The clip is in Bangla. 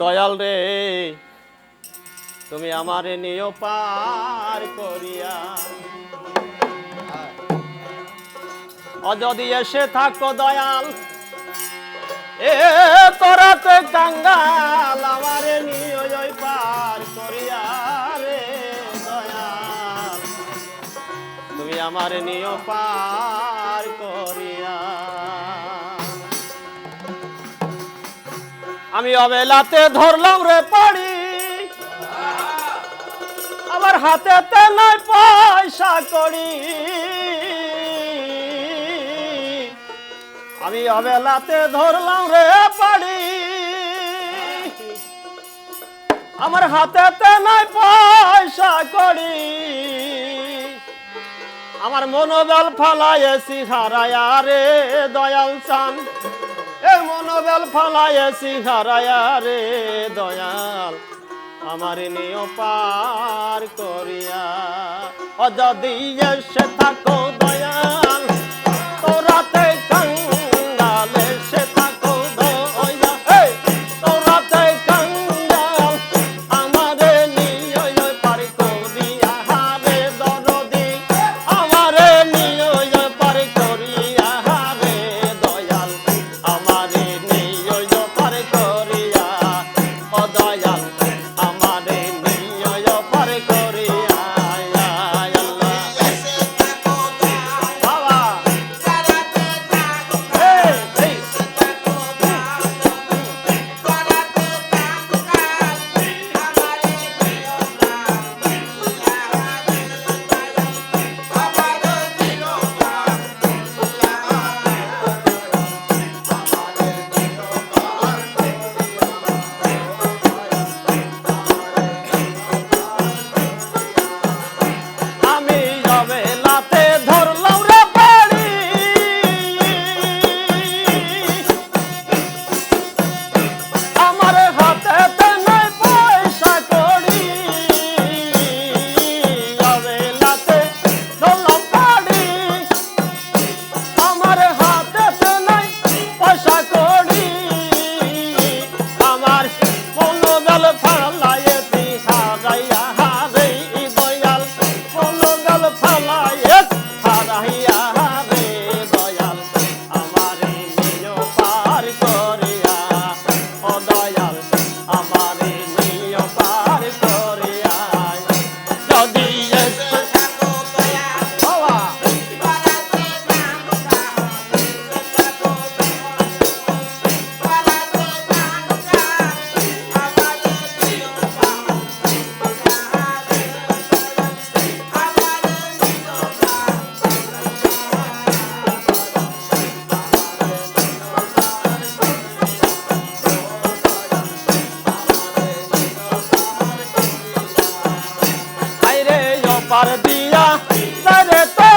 দয়াল রে, তুমি আমারে নিও পার করিয়া। ও যদি এসে থাকো দয়াল, এ তোরাতে কাঙ্গাল আমারে নিও পার করিয়া রে দয়াল। তুমি আমারে নিও পার করিয়া আমি অবেলাতে ধরলাম রে পড়ি। আমার হাতেতে নাই পয়সা করি আমি অবেলাতে ধরলাম রে পাড়ি। আমার হাতেতে নাই পয়সা করি আমার মনোবল ফালাইছি হারায়া রে দয়াল চান। মনোবল ফালাইছি হারায়া রে দয়াল আমার নিয় পার করিয়া। অযদি এসে থাকো দয়াল Ó পার দিয়া তো